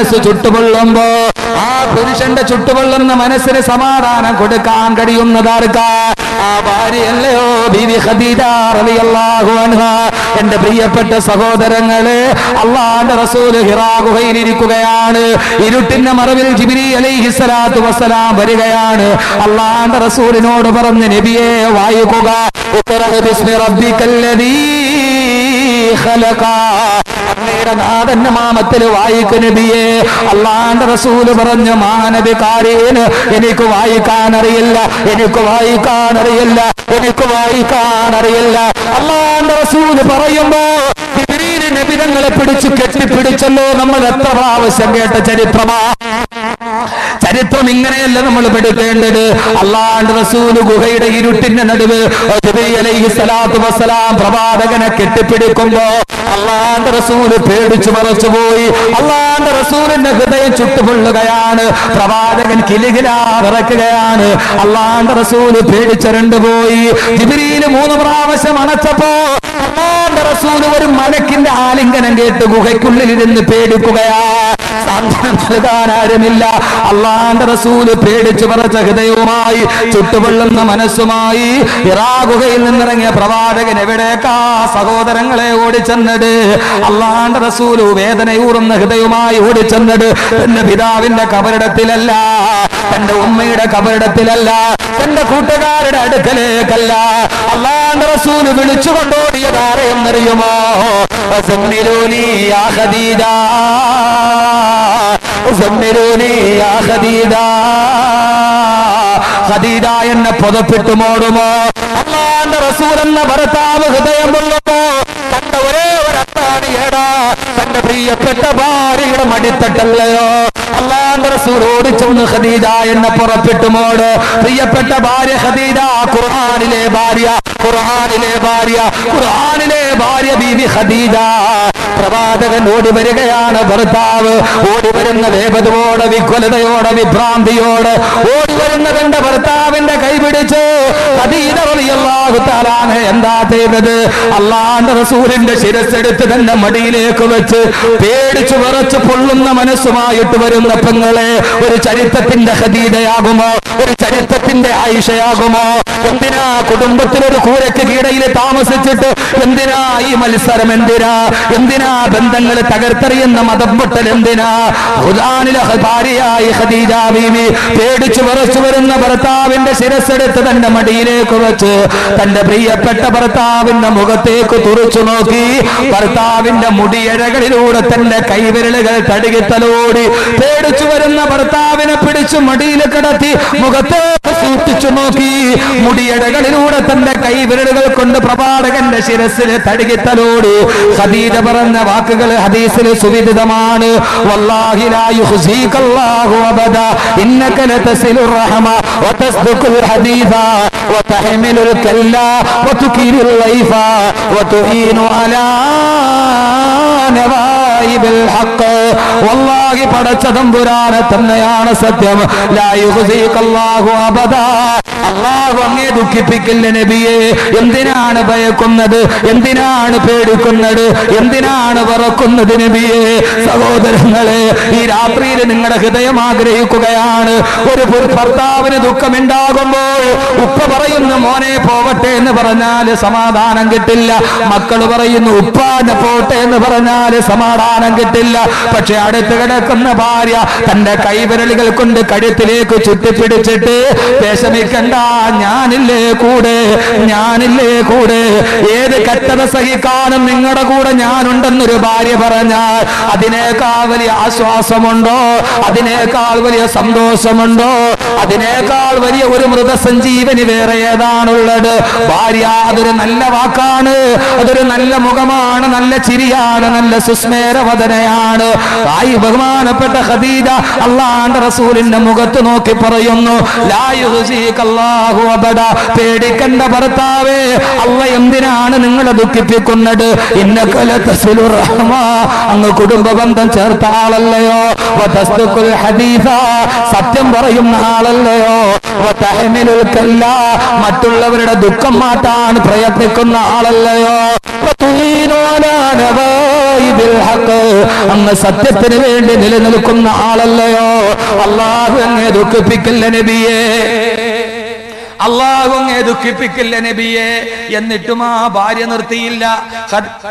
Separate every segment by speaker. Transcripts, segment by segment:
Speaker 1: മനസ്സ് ചുട്ടുപൊള്ളുമ്പോ ആ പുരുഷന്റെ ചുട്ടുപൊള്ളുന്ന മനസ്സിന് സമാധാനം കൊടുക്കാൻ കഴിയുന്നതാർക്കാ? ആ എന്റെ പ്രിയപ്പെട്ട സഹോദരങ്ങളെ അള്ളാന്റെ റസൂൽ ഹിറാ ഗുഹയിൽ ഇരിക്കുകയാണ്. ഇരുട്ടിന്റെ മറവിൽ ജിബിരി അലി സ്വലാത്തു വസ്സലാം വരികയാണ്. അള്ളാന്റെ റസൂലിനോട് പറഞ്ഞ് നബിയെ വായിക്കുക. ഖലഖ. അങ്ങയുടെ നാഥന്റെ മാമത്തിൽ വായിക്കു നബിയെ. അള്ളാന്റെ റസൂൽ പറഞ്ഞു മാനവി കാരീന് എനിക്ക് വായിക്കാൻ അറിയില്ല എനിക്ക് വായിക്കാൻ അറിയില്ല എനിക്ക് വായിക്കാൻ അറിയില്ല അള്ളാന്റെ റസൂൽ പറയുമ്പോ നബിതങ്ങളെ പിടിച്ചു കെട്ടിപ്പിടിച്ചല്ലോ നമ്മൾ എത്ര പ്രാവശ്യം കേട്ട ചരിത്രമാ? ചരിത്രം ഇങ്ങനെയല്ല നമ്മൾ പഠിക്കേണ്ടത് അള്ളാണ്ട് റസൂൽ ഗുഹയുടെ ഇരുട്ടിന്റെ നടുവ് പ്രവാചകനെ കെട്ടിപ്പിടിക്കുമ്പോ അള്ളാണ്ട് റസൂൽ പേടിച്ചു മറച്ചു പോയി അള്ളാണ്ട് റസൂലിന്റെ ഹൃദയം ചുട്ടുപൊള്ളുകയാണ്. പ്രവാചകൻ കിലുകിലാ വിറക്കുകയാണ്. അള്ളാണ്ട് റസൂൽ പേടിച്ചരണ്ടു പോയി ജിബിരിയിൽ മൂന്ന് പ്രാവശ്യം അണച്ചപ്പോ അള്ളാന്റെ റസൂൽ ഒരു മലക്കിന്റെ ആലിംഗനം കേട്ട് ഗുഹയ്ക്കുള്ളിൽ ഇരുന്ന് പേടിക്കുകയാ. സാന്ത്വനം നൽകാൻ ആരുമില്ല അള്ളാന്റെ റസൂൽ പേടിച്ചു പറച്ച ഹൃദയവുമായി ചുട്ടുപൊള്ളുന്ന മനസ്സുമായി ഇറാ ഗുഹയിൽ നിന്നിറങ്ങിയ പ്രവാചകൻ എവിടേക്കാ സഹോദരങ്ങളെ ഓടിച്ചെന്നത്? അള്ളാന്റെ റസൂൽ വേദനയൂറുന്ന ഹൃദയവുമായി ഓടിച്ചെന്നത് എന്റെ പിതാവിന്റെ കബറിടത്തിലല്ല തന്റെ ഉമ്മയുടെ കബറിടത്തിലല്ല തന്റെ കൂട്ടുകാരുടെ അടുക്കലേക്കല്ല. അള്ളാന്റെ റസൂൽ വിളിച്ചു കൊണ്ടോടിയത് ആരെയെന്നറിയുമോ ഖദീജ. സമ്മിലൂനി ആ ഖദീജ. ഖദീജ എന്നെ പുതപ്പിട്ട് മോടുമോ? അള്ളാന്റെ റസൂൽ എന്ന ഭർത്താവ് ഹൃദയം കണ്ട ഒരേ ഒരത്താണ് ഏടാ. തന്റെ പ്രിയപ്പെട്ട ഭാര്യയുടെ മടിത്തട്ടല്ലയോ? അള്ളാന്റെ റസൂൽ ഓടിച്ചൊന്ന് ഖദീജ എന്നെ പുറപ്പെട്ടു മോട്. പ്രിയപ്പെട്ട ഭാര്യ ഖദീജ ഖുർആനിലെ ഭാര്യ ഖുർആനിലെ ഭാര്യ ഖുർആനിലെ ഭാര്യ ബീവി ഖദീജ. പ്രവാചകൻ ഓടി വരികയാണ് ഭർത്താവ്. ഓടി വരുന്ന വേഗതയോടെ വിക്വലതയോടെ വിഭ്രാന്തിയോട് ഓടി വരുന്ന തന്റെ ഭർത്താവിന്റെ റളിയല്ലാഹു തആല എന്താ ചെയ്തത്? അള്ളാന്റെ റസൂലിന്റെ ശിരസ്സെടുത്ത് തന്റെ മടിയിലേക്ക് വെച്ച് പേടിച്ചു വിറച്ച് പൊള്ളുന്ന മനസ്സുമായിട്ട് വരുന്ന പെങ്ങളെ ഒരു ചരിത്രത്തിന്റെ ഖദീജയാകുമോ? ഒരു ചരിത്രത്തിന്റെ ആയിഷയാകുമോ? എന്തിനാ കുടുംബത്തിനൊരു കൂരയ്ക്ക് കീടയിൽ താമസിച്ചിട്ട് എന്തിനാ ഈ മത്സരം എന്തിനാ? എന്തിനാ ബന്ധങ്ങൾ തകർത്തെറിയുന്ന മതം പൊട്ടൽ എന്തിനാ? ഭാര്യയായി ഖദീജ ബീവി പേടിച്ചു വിറച്ചു വരുന്ന ഭർത്താവിന്റെ ശിരസ്സെടുത്ത് തന്റെ മടിയിലേക്ക് വെച്ച് തന്റെ പ്രിയപ്പെട്ട ഭർത്താവിന്റെ മുഖത്തേക്ക് തുറച്ചു നോക്കി. ഭർത്താവിന്റെ മുടിയഴകളിലൂടെ തന്റെ കൈവിരലുകൾ തടുകിത്തലോടി പേടിച്ചു വരുന്ന ഭർത്താവിനെ പിടിച്ചു മടിയിൽ കിടത്തി മുഖത്തേക്ക് സൂക്ഷിച്ചു നോക്കി. മുടിയഴകളിലൂടെ തന്റെ കൈവിരലുകൾ കൊണ്ട് പ്രവാചകന്റെ ശിരസിൽ തടുകിത്തലോടി ഖദീജ പറഞ്ഞ വാക്കുകൾ ഹദീസിൽ സുവിദിതമാണ്. വല്ലാഹി അബദ. ഇന്നക കല്ല ലൈഫ വതുഈനു വല്ലാഹി തന്നെയാണ് സത്യം. ലാ അബദ. അള്ളാഹു അങ്ങേ ദുഃഖിപ്പിക്കില്ല നബിയെ. എന്തിനാണ് ഭയക്കുന്നത്? എന്തിനാണ് പേടിക്കുന്നത്? എന്തിനാണ് വറക്കുന്നത് നബിയെ? സഹോദരങ്ങളെ ഈ രാത്രിയിൽ നിങ്ങളുടെ ഹൃദയം ആഗ്രഹിക്കുകയാണ്. ഒരു ഭർത്താവിന് ദുഃഖമുണ്ടാകുമ്പോൾ ഉപ്പ പറയുന്നു മോനെ പോവട്ടെ എന്ന് പറഞ്ഞാൽ സമാധാനം കിട്ടില്ല. മക്കൾ പറയുന്നു ഉപ്പാനെ പോട്ടെ എന്ന് പറഞ്ഞാൽ സമാധാനം കിട്ടില്ല. പക്ഷെ അടുത്ത് കിടക്കുന്ന ഭാര്യ തന്റെ കൈവിരലുകൾ കൊണ്ട് കഴുത്തിലേക്ക് ചുറ്റിപ്പിടിച്ചിട്ട് വിഷമിക്കണ്ട ഞാനില്ലേ കൂടെ ഞാനില്ലേ കൂടെ. ഏത് കറ്റത സഹിക്കാനും നിങ്ങളുടെ കൂടെ ഞാനുണ്ടെന്നൊരു ഭാര്യ പറഞ്ഞാൽ അതിനേക്കാൾ വലിയ ആശ്വാസമുണ്ടോ? അതിനേക്കാൾ വലിയ സന്തോഷമുണ്ടോ? അതിനേക്കാൾ വലിയ ഒരു മൃതസഞ്ജീവനി വേറെ ഏതാണുള്ളത്? ഭാര്യ അതൊരു നല്ല വാക്കാണ്. അതൊരു നല്ല മുഖമാണ് നല്ല ചിരിയാണ് നല്ല സുസ്മേരവദനയാണ്. ആയി ബഹുമാനപ്പെട്ട ഖദീജ അള്ളാന്റെ റസൂലിന്റെ മുഖത്ത് നോക്കി പറയുന്നു ലാ പേടിക്കണ്ട ഭർത്താവേ. അല്ല എന്തിനാണ് നിങ്ങളെ ദുഃഖിപ്പിക്കുന്നത്? ഇന്നകല തസിലു അങ്ങ് കുടുംബ ബന്ധം ചേർത്ത ആളല്ലയോ? സത്യം പറയുന്ന ആളല്ലയോ? മറ്റുള്ളവരുടെ ദുഃഖം മാറ്റാൻ പ്രയത്നിക്കുന്ന ആളല്ലയോ? അങ്ങ് സത്യത്തിന് വേണ്ടി നിലനിൽക്കുന്ന ആളല്ലയോ? അള്ളാഹു എന്നെ ദുഃഖിപ്പിക്കില്ല നബിയേ. അള്ളാഹു അങ്ങേ ദുഃഖിപ്പിക്കില്ല നബിയെ. എന്നിട്ടും ആ ഭാര്യ നിർത്തിയില്ല. ഖദ്-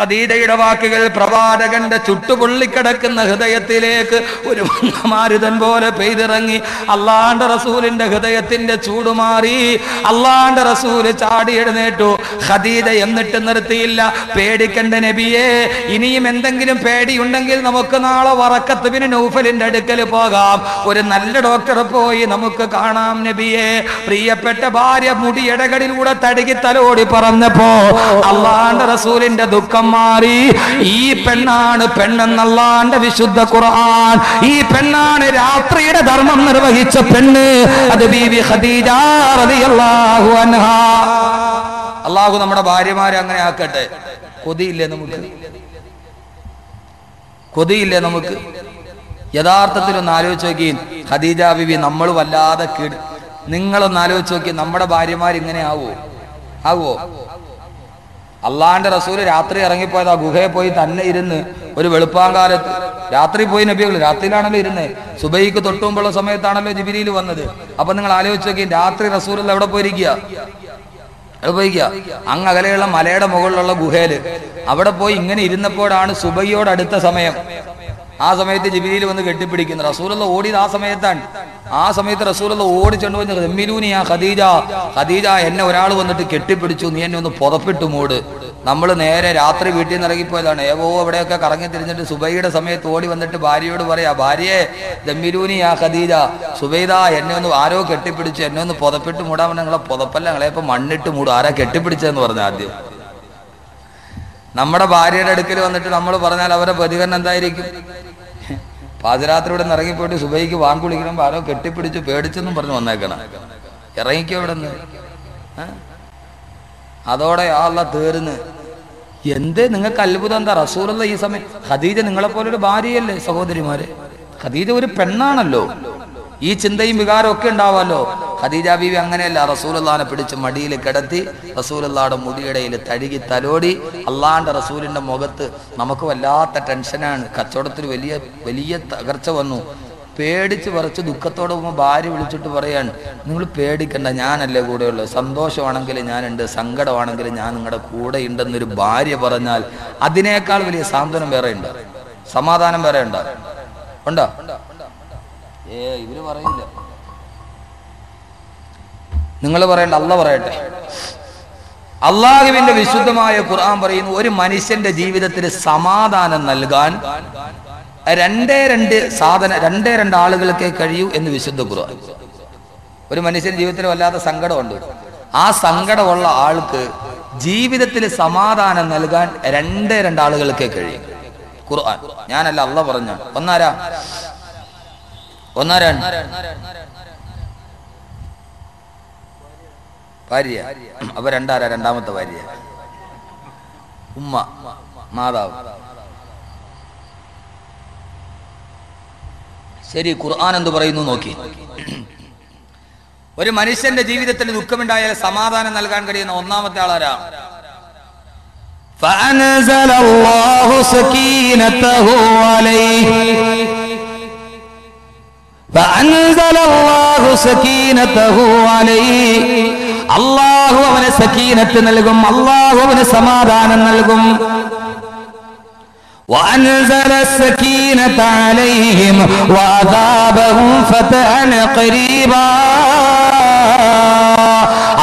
Speaker 1: ഖദീജയുടെ വാക്കുകൾ പ്രവാചകന്റെ ചുട്ടുപൊള്ളിക്കിടക്കുന്ന ഹൃദയത്തിലേക്ക് ഒരു മാരുതൻ പോലെ പെയ്തിറങ്ങി. അള്ളാന്റെ റസൂലിന്റെ ഹൃദയത്തിന്റെ ചൂട് മാറി. അള്ളാന്റെ റസൂൽ ചാടി എഴുന്നേറ്റു. ഖദീജ എന്നിട്ട് നിർത്തിയില്ല. പേടിക്കണ്ട നബിയെ ഇനിയും എന്തെങ്കിലും പേടിയുണ്ടെങ്കിൽ നമുക്ക് നാളെ വറക്കത്ത് പിന്നെ നൗഫലിന്റെ അടുക്കൽ പോകാം. ഒരു നല്ല ഡോക്ടറെ പോയി നമുക്ക് കാണാം നബിയെ. പ്രിയപ്പെട്ട ഭാര്യ മുടിയടകളിലൂടെ തടുകി തലോടി പറഞ്ഞപ്പോ അള്ളാന്റെ റസൂലിന്റെ ദുഃഖം മാറി. ഈ പെണ്ണാണ് പെണ്ണെന്നല്ലാന്റെ വിശുദ്ധ ഖുർആൻ. ഈ പെണ്ണാണ് രാത്രിയുടെ ധർമ്മം നിർവഹിച്ച പെണ്ണ്. അത് ഖദീജ റളിയല്ലാഹു അള്ളാഹു നമ്മുടെ ഭാര്യമാരെ അങ്ങനെ ആക്കട്ടെ. കൊതിയില്ലേ നമുക്ക്? കൊതിയില്ലേ നമുക്ക്? യഥാർത്ഥത്തിൽ ഒന്ന് ആലോചിച്ച് നോക്കി ഖദീജ ബിബി നമ്മൾ വല്ലാതെ കീട് നിങ്ങളൊന്ന് ആലോചിച്ച് നോക്കി നമ്മുടെ ഭാര്യമാർ ഇങ്ങനെ ആവോ? ആവോ? അള്ളാന്റെ റസൂൽ രാത്രി ഇറങ്ങിപ്പോയത് ആ ഗുഹയെ പോയി തന്നെ ഇരുന്ന് ഒരു വെളുപ്പാങ്കാലത്ത്. രാത്രി പോയി നബികൾ രാത്രിയിലാണല്ലോ ഇരുന്നത് സുബൈക്ക് തൊട്ടുമുമ്പുള്ള സമയത്താണല്ലോ ജിബിരിയിൽ വന്നത്. അപ്പൊ നിങ്ങൾ ആലോചിച്ച് നോക്കി രാത്രി റസൂൽ എവിടെ പോയിരിക്കുക? എവിടെ പോയിരിക്കുക? അങ്ങ് അകലെയുള്ള മലയുടെ മുകളിലുള്ള ഗുഹയിൽ. അവിടെ പോയി ഇങ്ങനെ ഇരുന്നപ്പോഴാണ് സുബൈയോട് അടുത്ത സമയം. ആ സമയത്ത് ജിബിരിയിൽ വന്ന് കെട്ടിപ്പിടിക്കുന്നത്. റസൂലുള്ള ഓടിയത് ആ സമയത്താണ്. ആ സമയത്ത് റസൂലുള്ള ഓടിച്ചെന്ന് വന്ന് എമ്മിലൂനി ആ ഖദീജ ഖദീജ എന്നെ ഒരാൾ വന്നിട്ട് കെട്ടിപ്പിടിച്ചു നീ എന്നെ ഒന്ന് പുതപ്പിട്ട് മൂട്. നമ്മൾ നേരെ രാത്രി വീട്ടിൽ നിന്ന് ഇറങ്ങിപ്പോയതാണ്. ഏവോ അവിടെയൊക്കെ കറങ്ങി തിരിഞ്ഞിട്ട് സുബൈയുടെ സമയത്ത് ഓടി വന്നിട്ട് ഭാര്യയോട് പറയാ ഭാര്യയെ ദമ്മിലൂനി ആ ഖദീജ സുബൈദ എന്നെ ഒന്ന് ആരോ കെട്ടിപ്പിടിച്ചു എന്നെ ഒന്ന് പുതപ്പിട്ട് മൂടാൻ നിങ്ങളെ പുതപ്പല്ല നിങ്ങളെ ഇപ്പൊ മണ്ണിട്ട് മൂടും. ആരാ കെട്ടിപ്പിടിച്ചെന്ന് പറഞ്ഞു ആദ്യം. നമ്മുടെ ഭാര്യയുടെ അടുക്കൽ വന്നിട്ട് നമ്മൾ പറഞ്ഞാൽ അവരുടെ പ്രതികരണം എന്തായിരിക്കും? പാതിരാത്രി ഇവിടെ നിന്ന് ഇറങ്ങിപ്പോയിട്ട് സുബൈക്ക് വാങ്കുളിക്കണം ആരോ കെട്ടിപ്പിടിച്ച് പേടിച്ചെന്നും പറഞ്ഞു വന്നേക്കണം. ഇറങ്ങിക്കോ ഇവിടെ നിന്ന് അതോടെ ആളെ തീർന്ന് എന്ത് നിങ്ങൾക്ക് അത്ഭുതം? എന്താ റസൂലുള്ള ഈ സമയം? ഖദീജ നിങ്ങളെപ്പോലൊരു ഭാര്യയല്ലേ സഹോദരിമാരെ? ഖദീജ ഒരു പെണ്ണാണല്ലോ. ഈ ചിന്തയും വികാരമൊക്കെ ഉണ്ടാവാമല്ലോ ഖദീജ ബീവി അങ്ങനെയല്ല. റസൂലുള്ളാനെ പിടിച്ച് മടിയിൽ കിടത്തി റസൂലുള്ളാടെ മുടിയിടയിൽ തഴുകി തലോടി അള്ളാന്റെ റസൂലിന്റെ മുഖത്ത് നമുക്ക് വല്ലാത്ത ടെൻഷനാണ് കച്ചവടത്തിൽ വലിയ വലിയ തകർച്ച വന്നു. പേടിച്ച് പറിച്ച് ദുഃഖത്തോടെ പോകുമ്പോൾ ഭാര്യ വിളിച്ചിട്ട് പറയാണ് നിങ്ങൾ പേടിക്കണ്ട ഞാനല്ലേ കൂടെയുള്ളത് സന്തോഷമാണെങ്കിൽ ഞാനുണ്ട് സങ്കടമാണെങ്കിൽ ഞാൻ നിങ്ങളുടെ കൂടെ ഉണ്ടെന്നൊരു ഭാര്യ പറഞ്ഞാൽ അതിനേക്കാൾ വലിയ സാന്ത്വനം വേറെ ഉണ്ട്. സമാധാനം വേറെ ഉണ്ടോ. ഉണ്ടോ? ഏ ഇവർ പറയില്ല. നിങ്ങൾ പറയണ്ട അല്ല പറയട്ടെ. അള്ളാഹുവിന്റെ വിശുദ്ധമായ ഖുർആൻ പറയുന്നു ഒരു മനുഷ്യന്റെ ജീവിതത്തിൽ സമാധാനം നൽകാൻ രണ്ടേ രണ്ട് സാധന രണ്ടേ രണ്ട് ആളുകൾക്കേ കഴിയൂ എന്ന് വിശുദ്ധ ഖുർആൻ. ഒരു മനുഷ്യൻ ജീവിതത്തിൽ വല്ലാത്ത സങ്കടമുണ്ട്. ആ സങ്കടമുള്ള ആൾക്ക് ജീവിതത്തിൽ സമാധാനം നൽകാൻ രണ്ടേ രണ്ട് ആളുകൾക്കേ കഴിയും. ഖുർആൻ. ഞാനല്ല അള്ള പറഞ്ഞ. ഒന്നാരാ? ഒന്നാരാണ്? ഭാര്യ അപ്പൊ രണ്ടാരാ രണ്ടാമത്തെ ഭാര്യ ഉമ്മ മാതാവ് ശരി ഖുർആൻ എന്ത് പറയുന്നു നോക്കി ഒരു മനുഷ്യന്റെ ജീവിതത്തിൽ ദുഃഖമുണ്ടായാൽ സമാധാനം നൽകാൻ കഴിയുന്ന ഒന്നാമത്തെ ആളാരാ
Speaker 2: فأنزل الله سكينته عليه فأنزل الله سكينته عليه അള്ളാഹു അവന് സക്കീനത്ത് നൽകും അള്ളാഹു അവന് സമാധാനം നൽകും وأنزل السكينة عليهم وأذابهم فتحا قريبا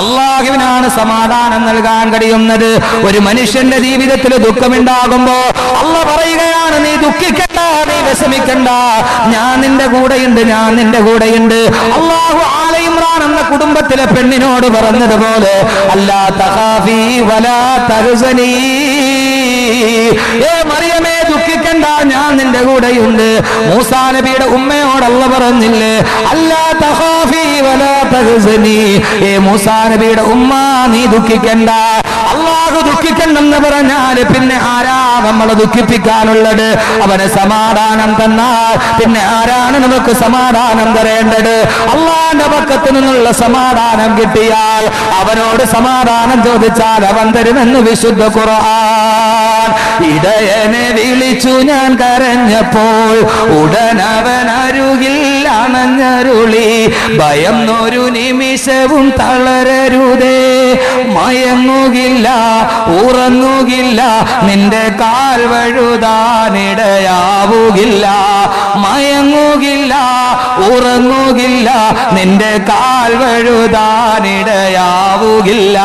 Speaker 2: അള്ളാഹുവിനാണ് സമാധാനം നൽകാൻ കഴിയുന്നത്. ഒരു മനുഷ്യന്റെ ജീവിതത്തിൽ ദുഃഖമുണ്ടാകുമ്പോ അള്ള പറയുകയാണ് നീ ദുഃഖിക്കണ്ട നീ വിഷമിക്കണ്ട. ഞാൻ നിന്റെ കൂടെയുണ്ട് ഞാൻ നിന്റെ കൂടെയുണ്ട്. അള്ളാഹു ആലയിമ്രാൻ എന്ന കുടുംബത്തിലെ പെണ്ണിനോട് പറഞ്ഞതുപോലെ അല്ലാ തഹാഫി വലാ തഹസനീ. ഏ മറിയമേ ദുഃഖിക്കണ്ട ഞാൻ നിന്റെ കൂടെയുണ്ട്? മൂസാ നബിയുടെ ഉമ്മയോടല്ല പറഞ്ഞില്ലേ? അല്ലാ തഹാഫി വലാ തഹസനി. ഏ മൂസാ നബിയുടെ ഉമ്മ നീ ദുഃഖിക്കണ്ട. അള്ളാഹു ദുഃഖിക്കണമെന്ന് പറഞ്ഞാൽ പിന്നെ ആരാ നമ്മളെ ദുഃഖിപ്പിക്കാനുള്ളത്? അവന് സമാധാനം തന്നാൽ പിന്നെ ആരാണ് നമുക്ക് സമാധാനം തരേണ്ടത്? അള്ളാന്റെ പക്കത്ത് നിന്നുള്ള സമാധാനം കിട്ടിയാൽ അവനോട് സമാധാനം ചോദിച്ചാൽ അവൻ തരുമെന്ന് വിശുദ്ധ ഖുർആൻ. ഇടയനെ വിളിച്ചു ഞാൻ കരഞ്ഞപ്പോൾ ഉടനവൻ അരുകിൽ അണഞ്ഞരുളി. ഭയന്നൊരു നിമിഷവും തളരരുതേ. മയങ്ങുകില്ല ഉറങ്ങുകില്ല ഉറങ്ങുകില്ല നിന്റെ കാൽ വഴുതാനിടയാവുകില്ല. മയങ്ങുകില്ല ഉറങ്ങുകില്ല നിന്റെ കാൽ വഴുതാനിടയാവുകില്ല.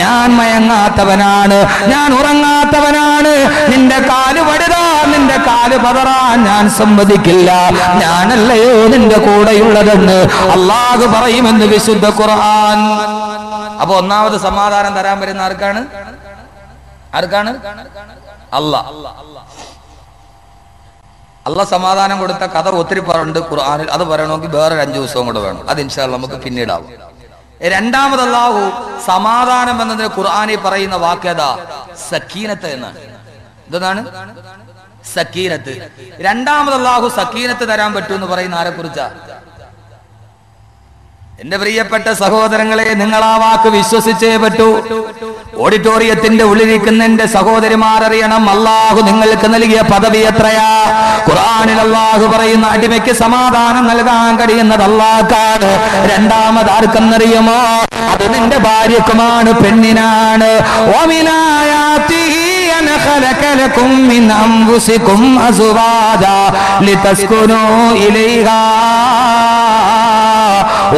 Speaker 2: ഞാൻ മയങ്ങാത്തവനാണ് ഞാൻ ഉറങ്ങാത്തവനാണ്. നിന്റെ കാൽ വഴുതാ നിന്റെ കാൽ പതറാൻ ഞാൻ സമ്മതിക്കില്ല ഞാനല്ലയോ നിന്റെ കൂടെയുള്ളതെന്ന് അള്ളാഹു പറയുമെന്ന് വിശുദ്ധ ഖുർആൻ.
Speaker 1: അപ്പൊ ഒന്നാമത് സമാധാനം തരാൻ വരുന്ന ആർക്കാണ്? ആർക്കാണ്? അല്ല അല്ല സമാധാനം കൊടുത്ത കഥ ഒത്തിരി പറയുന്നുണ്ട് ഖുർആാനിൽ. അത് പറയണമെങ്കിൽ വേറെ അഞ്ചു ദിവസവും കൂടെ വേണം. അത് ഇൻഷാല്ല നമുക്ക് പിന്നീടാവും. രണ്ടാമത് അല്ലാഹു സമാധാനം എന്നതിന് ഖുർആനിൽ പറയുന്ന വാക്യത സക്കീനത്ത് എന്നാണ്. എന്താണ് സക്കീനത്ത്. രണ്ടാമത് അല്ലാഹു സക്കീനത്ത് തരാൻ പറ്റുമെന്ന് പറയുന്ന ആരെ കുറിച്ചാ എന്റെ പ്രിയപ്പെട്ട സഹോദരങ്ങളെ നിങ്ങൾ ആ വാക്ക് വിശ്വസിച്ചേ പറ്റൂ ഓഡിറ്റോറിയത്തിന്റെ ഉള്ളിലിരിക്കുന്ന എന്റെ സഹോദരിമാർ അറിയണം അള്ളാഹു നിങ്ങൾക്ക് നൽകിയ പദവി എത്രയാ ഖുറാനിൽ അള്ളാഹു പറയുന്ന അടിമയ്ക്ക് സമാധാനം നൽകാൻ കഴിയുന്നത് അള്ളാഹ്ക്കാണ് രണ്ടാമത് ആർക്കെന്നറിയുമോ അത് നിന്റെ ഭാര്യക്കുമാണ് പെണ്ണിനാണ് ഓമിനായാത്തിഹി أن خلق لكم من أنفسكم أزواجا لتسكنوا إليها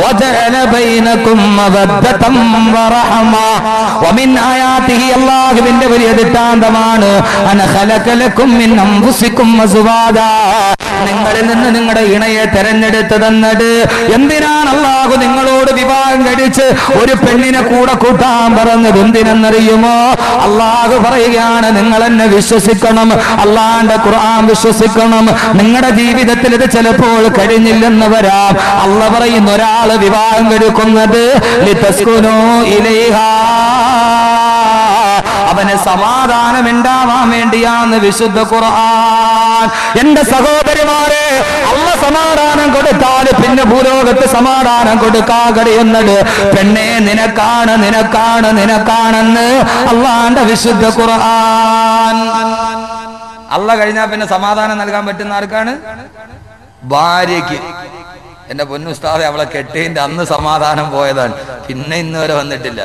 Speaker 1: وجعل بينكم مودة ورحمة ومن آياته الله بن بريد التاندمان أنا خلق لكم من أنفسكم أزواجا നിങ്ങളിൽ നിന്ന് നിങ്ങളുടെ ഇണയെ തെരഞ്ഞെടുത്ത് തന്നത് എന്തിനാണ് അള്ളാഹു നിങ്ങളോട് വിവാഹം കഴിച്ച് ഒരു പെണ്ണിനെ കൂടെ കൂട്ടാൻ പറഞ്ഞത്? എന്തിനെന്നറിയുമോ? അള്ളാഹു പറയുകയാണ് നിങ്ങൾ എന്നെ വിശ്വസിക്കണം അള്ളാന്റെ ഖുർആൻ വിശ്വസിക്കണം. നിങ്ങളുടെ ജീവിതത്തിൽ ഇത് ചിലപ്പോൾ കഴിഞ്ഞില്ലെന്ന് വരാം അല്ല പറയുന്ന ഒരാൾ വിവാഹം കഴിക്കുന്നത് ലിതസ്കുനൂ ഇലൈഹാ. അവന് സമാധാനം ഉണ്ടാവാൻ വേണ്ടിയാന്ന് വിശുദ്ധ ഖുർആൻ. എന്റെ സഹോദരിമാരെ അള്ള സമാധാനം കൊടുത്താൽ പിന്നെ ഭൂലോകത്ത് സമാധാനം കൊടുക്കാൻ കഴിയുന്നത് പെണ്ണെ നിനക്കാണ് നിനക്കാണ് നിനക്കാണെന്ന് അള്ളാന്റെ വിശുദ്ധ ഖുർആൻ. അള്ള കഴിഞ്ഞാൽ പിന്നെ സമാധാനം നൽകാൻ പറ്റുന്ന ആർക്കാണ്? ഭാര്യയ്ക്ക്. എന്റെ പൊന്നുസ്താദെ അവളെ കെട്ടിന്റെ അന്ന് സമാധാനം പോയതാണ്. പിന്നെ ഇന്നുവരെ വന്നിട്ടില്ല.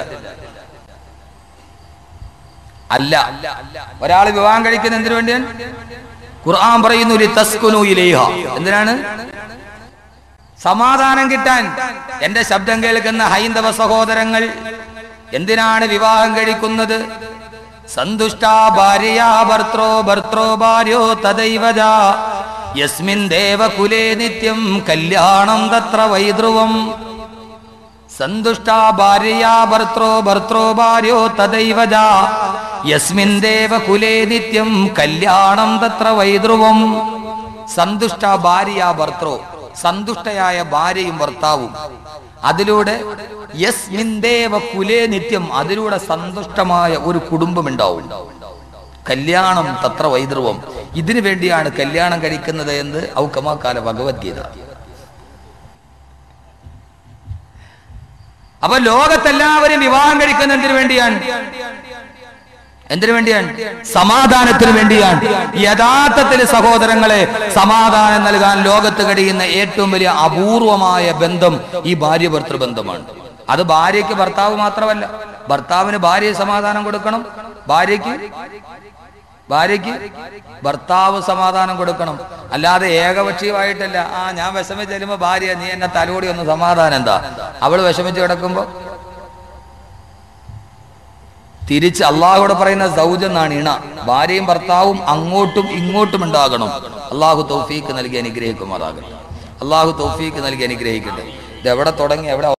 Speaker 1: അല്ല. ഒരാൾ വിവാഹം കഴിക്കുന്ന എന്തിനു വേണ്ടിയാണ് ഖുർആൻ പറയുന്നു എന്തിനാണ്? സമാധാനം കിട്ടാൻ. എന്റെ ശബ്ദം കേൾക്കുന്ന ഹൈന്ദവ സഹോദരങ്ങൾ എന്തിനാണ് വിവാഹം കഴിക്കുന്നത്? സന്തുഷ്ടാ ഭാര്യ ഭർത്രോ ഭർത്രോ ഭാര്യോ തദൈവജ. യസ്മിൻ ദേവകുലേ നിത്യം കല്യാണം തത്ര വൈധ്രുവം. സന്തുഷ്ടാ ഭാര്യയാ ഭർത്രോ ഭർത്രോ ഭാര്യോ തദൈവജ. യസ്മിൻ ദേവ കുലേ നിത്യം കല്യാണം തത്ര വൈദ്രുവം സന്തുഷ്ട ഭാര്യ ഭർത്രോ സന്തുഷ്ടയായ ഭാര്യയും ഭർത്താവും. അതിലൂടെ യസ്മിൻ ദേവ കുലേ നിത്യം അതിലൂടെ സന്തുഷ്ടമായ ഒരു കുടുംബം ഉണ്ടാവും കല്യാണം തത്ര വൈദ്രുവം ഇതിനു വേണ്ടിയാണ് കല്യാണം കഴിക്കുന്നത് എന്ന് ഔക്കമാക്കാല ഭഗവത്ഗീത. അപ്പൊ ലോകത്തെല്ലാവരും വിവാഹം കഴിക്കുന്ന എന്തിനു വേണ്ടിയാണ്? എന്തിനു വേണ്ടിയാണ്? സമാധാനത്തിന് വേണ്ടിയാണ്. യഥാർത്ഥത്തിൽ സഹോദരങ്ങളെ സമാധാനം നൽകാൻ ലോകത്ത് കഴിയുന്ന ഏറ്റവും വലിയ അപൂർവമായ ബന്ധം ഈ ഭാര്യ ഭർത്തൃ ബന്ധമാണ്. അത് ഭാര്യയ്ക്ക് ഭർത്താവ് മാത്രമല്ല. ഭർത്താവിന് ഭാര്യയെ സമാധാനം കൊടുക്കണം. ഭാര്യയ്ക്ക് ഭാര്യയ്ക്ക് ഭർത്താവ് സമാധാനം കൊടുക്കണം. അല്ലാതെ ഏകപക്ഷീയമായിട്ടല്ല ആ ഞാൻ വിഷമിച്ച് ചെല്ലുമ്പോ ഭാര്യ നീ എന്നെ തലോടി ഒന്ന് സമാധാനം എന്താ? അവൾ വിഷമിച്ച് കിടക്കുമ്പോ തിരിച്ച് അള്ളാഹുടെ പറയുന്ന സൗജ് എന്നാണ് ഇണ. ഭാര്യയും ഭർത്താവും അങ്ങോട്ടും ഇങ്ങോട്ടും ഉണ്ടാകണം. അള്ളാഹു തൗഫീക്ക് നൽകി അനുഗ്രഹിക്കുമാറാകട്ടെ. അള്ളാഹു തൗഫീക്ക് നൽകി അനുഗ്രഹിക്കട്ടെ. ഇത് എവിടെ തുടങ്ങി എവിടെ